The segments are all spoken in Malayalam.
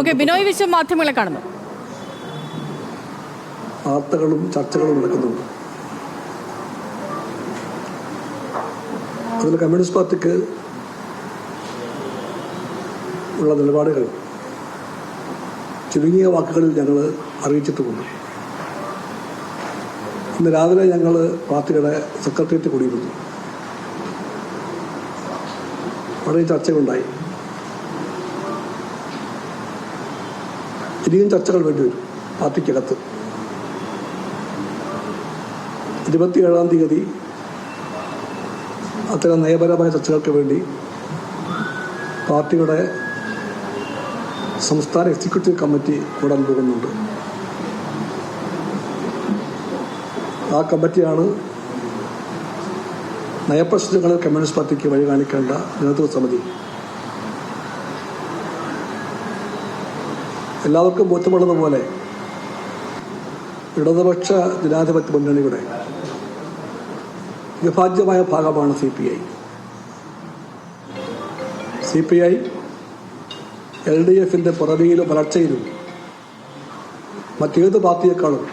ഓക്കെ ബിനോയ് വിശ്വം മാധ്യമങ്ങളെ കാണുന്നു. വാർത്തകളും ചർച്ചകളും നടക്കുന്നുണ്ട് അതിൽ കമ്മ്യൂണിസ്റ്റ് പാർട്ടിക്ക് ഉള്ള നിലപാടുകൾ ചുരുങ്ങിയ വാക്കുകളിൽ ഞങ്ങൾ അറിയിച്ചിട്ടുമുണ്ട്. ഇന്ന് രാവിലെ ഞങ്ങൾ പാർട്ടിയുടെ സെക്രട്ടേറിയറ്റ് കൂടിയിരുന്നു. വളരെ ചർച്ചകളുണ്ടായി ഇനിയും ചർച്ചകൾ വേണ്ടിവരും പാർട്ടിക്കകത്ത്. ഇരുപത്തിയേഴാം തീയതി അത്തരം നയപരമായ ചർച്ചകൾക്ക് വേണ്ടി പാർട്ടിയുടെ സംസ്ഥാന എക്സിക്യൂട്ടീവ് കമ്മിറ്റി കൂടാൻ പോകുന്നുണ്ട്. ആ കമ്മിറ്റിയാണ് നയപ്രശ്നങ്ങളിൽ കമ്മ്യൂണിസ്റ്റ് പാർട്ടിക്ക് വഴി കാണിക്കേണ്ട നേതൃത്വ സമിതി എല്ലാവർക്കും ബോധ്യമുള്ളതുപോലെ ഇടതുപക്ഷ ജനാധിപത്യ മുന്നണിയുടെ വിഭാജ്യമായ ഭാഗമാണ് C P I C P I L D എഫിന്റെ പുറവിയിലും വളർച്ചയിലും മറ്റേത് പാർട്ടിയെക്കാളും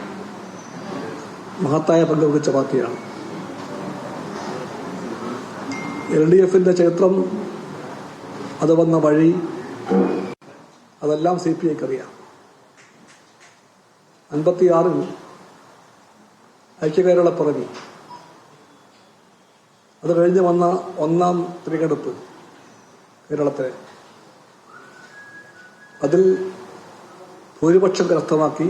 മഹത്തായ പങ്ക് വഹിച്ച പാർട്ടിയാണ്. എൽ ഡി എഫിന്റെ ചരിത്രം അത് വന്ന വഴി അതെല്ലാം സി പി ഐക്ക് അറിയാം അൻപത്തിയാറിൽ ഐക്യകേരള പിറവി അത് കഴിഞ്ഞ് വന്ന ഒന്നാം തിരഞ്ഞെടുപ്പ് കേരളത്തിലെ. അതിൽ ഭൂരിപക്ഷം കരസ്ഥമാക്കി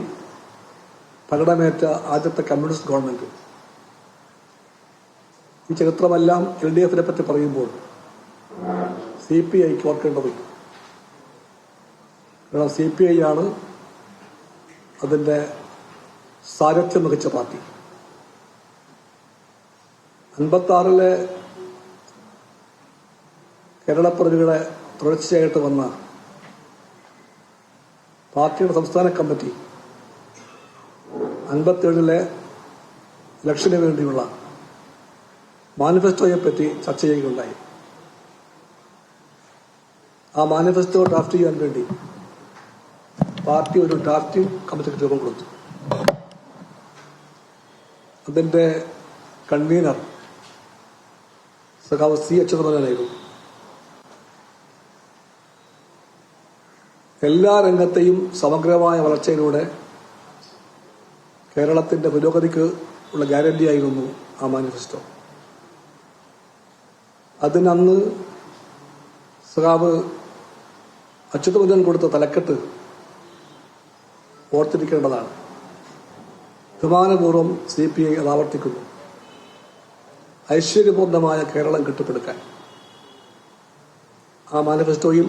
പ്രകടമേറ്റ ആദ്യത്തെ കമ്മ്യൂണിസ്റ്റ് ഗവൺമെന്റ്. ഈ ചരിത്രമെല്ലാം എൽ ഡി എഫിനെ പറ്റി പറയുമ്പോൾ സി പി ഐക്ക് ഓർക്കേണ്ടത് കാരണം സി പി ഐ ആണ് അതിന്റെ സാരഥ്യം മികച്ച പാർട്ടി. അൻപത്തി ആറിലെ കേരളപ്പിറവിയുടെ തുടർച്ചയായിട്ട് വന്ന പാർട്ടിയുടെ സംസ്ഥാന കമ്മിറ്റി അൻപത്തിയേഴിലെ ഇലക്ഷന് വേണ്ടിയുള്ള മാനിഫെസ്റ്റോയെ പറ്റി ചർച്ച ചെയ്യുകയുണ്ടായി. ആ മാനിഫെസ്റ്റോ ഡ്രാഫ്റ്റ് ചെയ്യാൻ വേണ്ടി പാർട്ടി ഒരു ഡ്രാഫ്റ്റ് കമ്മിറ്റിക്ക് രൂപം കൊടുത്തു. അതിന്റെ കൺവീനർ സഖാവ് സി അച്യുതമനായിരുന്നു എല്ലാ രംഗത്തെയും സമഗ്രമായ വളർച്ചയിലൂടെ കേരളത്തിന്റെ പുരോഗതിക്ക് ഉള്ള ഗ്യാരണ്ടിയായിരുന്നു ആ മാനിഫെസ്റ്റോ അതിനന്ന് സഖാവ് അച്യുതമുദ്രൻ കൊടുത്ത തലക്കെട്ട് ഓർത്തിരിക്കേണ്ടതാണ്. അഭിമാനപൂർവം സി പി ഐ ആവർത്തിക്കുന്നു. ഐശ്വര്യപൂർണമായ കേരളം കെട്ടിപ്പടുക്കാൻ. ആ മാനിഫെസ്റ്റോയിൽ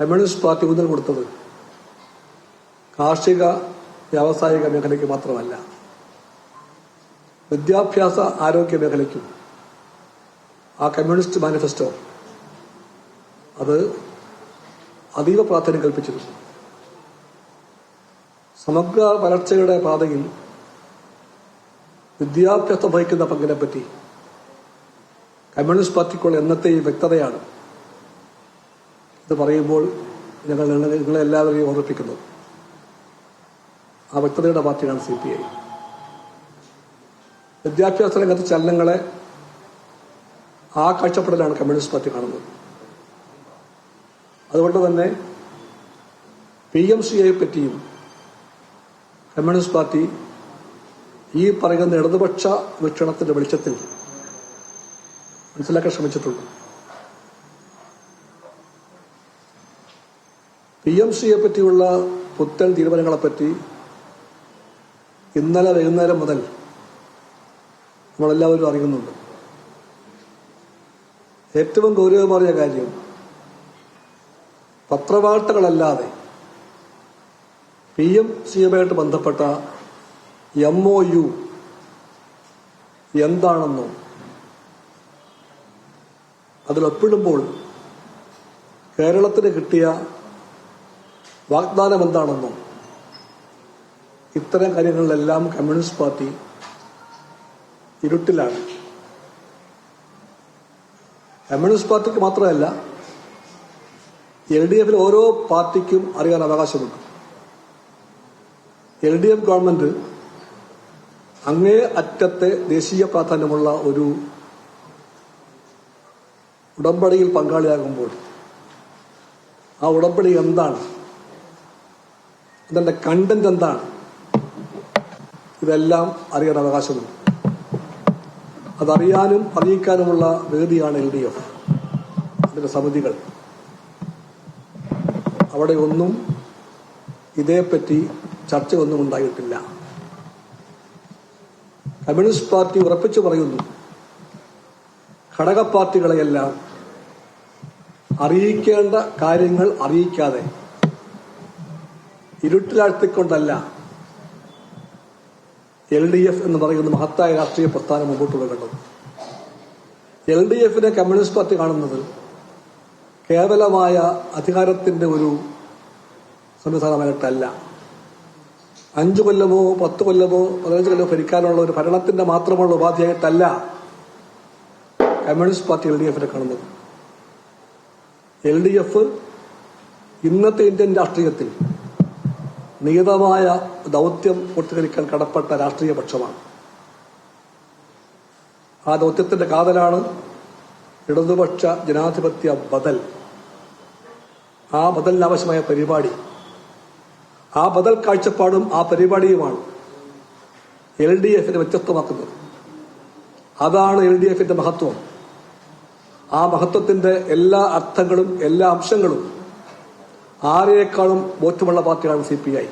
കമ്മ്യൂണിസ്റ്റ് പാർട്ടി ഊന്നൽ കൊടുത്തത് കാർഷിക വ്യാവസായിക മേഖലയ്ക്ക് മാത്രമല്ല വിദ്യാഭ്യാസ ആരോഗ്യ മേഖലയ്ക്കും ആ കമ്മ്യൂണിസ്റ്റ് മാനിഫെസ്റ്റോ അത് അതീവ പ്രാധാന്യം കൽപ്പിച്ചിരുന്നു. സമഗ്ര വളർച്ചയുടെ പാതയിൽ വിദ്യാഭ്യാസം വഹിക്കുന്ന പങ്കിനെ പറ്റി കമ്മ്യൂണിസ്റ്റ് പാർട്ടിക്കുള്ള എന്നത്തെ വ്യക്തതയാണ് ഇത് പറയുമ്പോൾ ഞങ്ങൾ നിങ്ങളെ എല്ലാവരെയും ഓർമ്മിപ്പിക്കുന്നത് ആ വ്യക്തതയുടെ പാർട്ടിയാണ് സി പി ഐ. വിദ്യാഭ്യാസ രംഗത്തെ ചലനങ്ങളെ ആ കാഴ്ചപ്പാടിലാണ് കമ്മ്യൂണിസ്റ്റ് പാർട്ടി കാണുന്നത്. അതുകൊണ്ട് തന്നെ പി എം സിയെ പറ്റിയും കമ്മ്യൂണിസ്റ്റ് പാർട്ടി ഈ പറയുന്ന ഇടതുപക്ഷ വീക്ഷണത്തിന്റെ വെളിച്ചത്തിൽ മനസ്സിലാക്കാൻ ശ്രമിച്ചിട്ടുണ്ട്. പി എം സിയെ പറ്റിയുള്ള പുത്തൻ തീരുമാനങ്ങളെപ്പറ്റി ഇന്നലെ വൈകുന്നേരം മുതൽ നമ്മളെല്ലാവരും അറിയുന്നുണ്ട്. ഏറ്റവും ഗൗരവമാറിയ കാര്യം പത്രവാർത്തകളല്ലാതെ പി എം സിയുമായിട്ട് ബന്ധപ്പെട്ട എം ഒ യു എന്താണെന്നോ അതിലൊപ്പിടുമ്പോൾ കേരളത്തിന് കിട്ടിയ വാഗ്ദാനം എന്താണെന്നോ ഇത്തരം കാര്യങ്ങളിലെല്ലാം കമ്മ്യൂണിസ്റ്റ് പാർട്ടി ഇരുട്ടിലാണ്. കമ്മ്യൂണിസ്റ്റ് പാർട്ടിക്ക് മാത്രമല്ല എൽ ഡി എഫിൽ ഓരോ പാർട്ടിക്കും അറിയാൻ അവകാശമുണ്ട്. എൽ ഡി എഫ് ഗവൺമെന്റ് അങ്ങേ അറ്റത്തെ ദേശീയ പ്രാധാന്യമുള്ള ഒരു ഉടമ്പടിയിൽ പങ്കാളിയാകുമ്പോൾ ആ ഉടമ്പടി എന്താണ്? അതിന്റെ കണ്ടന്റ് എന്താണ്? ഇതെല്ലാം അറിയാൻ അവകാശമുണ്ട്. അതറിയാനും അറിയിക്കാനുമുള്ള വേദിയാണ് എൽ ഡി എഫ്. അതിന്റെ സമിതികൾ. അവിടെ ഒന്നും ഇതേപ്പറ്റി ചർച്ചയൊന്നും ഉണ്ടായിട്ടില്ല. കമ്മ്യൂണിസ്റ്റ് പാർട്ടി ഉറപ്പിച്ചു പറയുന്നു ഘടക പാർട്ടികളെയെല്ലാം അറിയിക്കേണ്ട കാര്യങ്ങൾ അറിയിക്കാതെ ഇരുട്ടിലാഴ്ത്തിക്കൊണ്ടല്ല എൽ ഡി എഫ് എന്ന് പറയുന്ന മഹത്തായ രാഷ്ട്രീയ പ്രസ്ഥാനം മുമ്പോട്ട് പോകേണ്ടത്. എൽ ഡി എഫിനെ കമ്മ്യൂണിസ്റ്റ് പാർട്ടി കാണുന്നത് കേവലമായ അധികാരത്തിന്റെ ഒരു സംവിധാനമായിട്ടല്ല. അഞ്ചു കൊല്ലമോ പത്ത് കൊല്ലമോ പതിനഞ്ച് കൊല്ലമോ ഭരിക്കാനുള്ള ഒരു ഭരണത്തിന്റെ മാത്രമുള്ള ഉപാധിയായിട്ടല്ല കമ്മ്യൂണിസ്റ്റ് പാർട്ടി എൽ ഡി എഫിനെ കാണുന്നത്. എൽ ഡി എഫ് ഇന്നത്തെ ഇന്ത്യൻ രാഷ്ട്രീയത്തിൽ നിയതമായ ദൗത്യം പൂർത്തീകരിക്കാൻ കടപ്പെട്ട രാഷ്ട്രീയ പക്ഷമാണ്. ആ ദൗത്യത്തിന്റെ കാതലാണ് ഇടതുപക്ഷ ജനാധിപത്യ ബദൽ. ആ ബദലിനാവശ്യമായ പരിപാടി ആ ബദൽ കാഴ്ചപ്പാടും ആ പരിപാടിയുമാണ് എൽ ഡി എഫിനെ വ്യത്യസ്തമാക്കുന്നത്. അതാണ് എൽ ഡി എഫിന്റെ മഹത്വം. ആ മഹത്വത്തിന്റെ എല്ലാ അർത്ഥങ്ങളും എല്ലാ അംശങ്ങളും ആരെക്കാളും ബോധ്യമുള്ള പാർട്ടിയാണ് സി പി ഐ.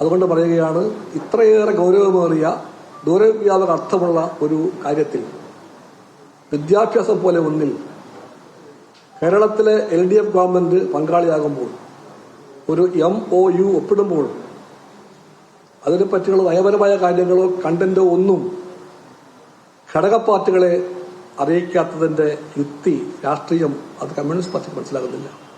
അതുകൊണ്ട് പറയുകയാണ് ഇത്രയേറെ ഗൗരവമേറിയ ദൂരവ്യാപക അർത്ഥമുള്ള ഒരു കാര്യത്തിൽ വിദ്യാഭ്യാസം പോലെ ഒന്നിൽ കേരളത്തിലെ എൽ ഡി എഫ് ഗവൺമെന്റ് പങ്കാളിയാകുമ്പോൾ ഒരു എം ഒ യു ഒപ്പിടുമ്പോൾ അതിനെ പറ്റിയുള്ള നയപരമായ കാര്യങ്ങളോ കണ്ടന്റോ ഒന്നും ഘടക പാർട്ടികളെ അറിയിക്കാത്തതിന്റെ യുക്തി രാഷ്ട്രീയം അത് കമ്മ്യൂണിസ്റ്റ് പാർട്ടിക്ക് മനസ്സിലാകുന്നില്ല.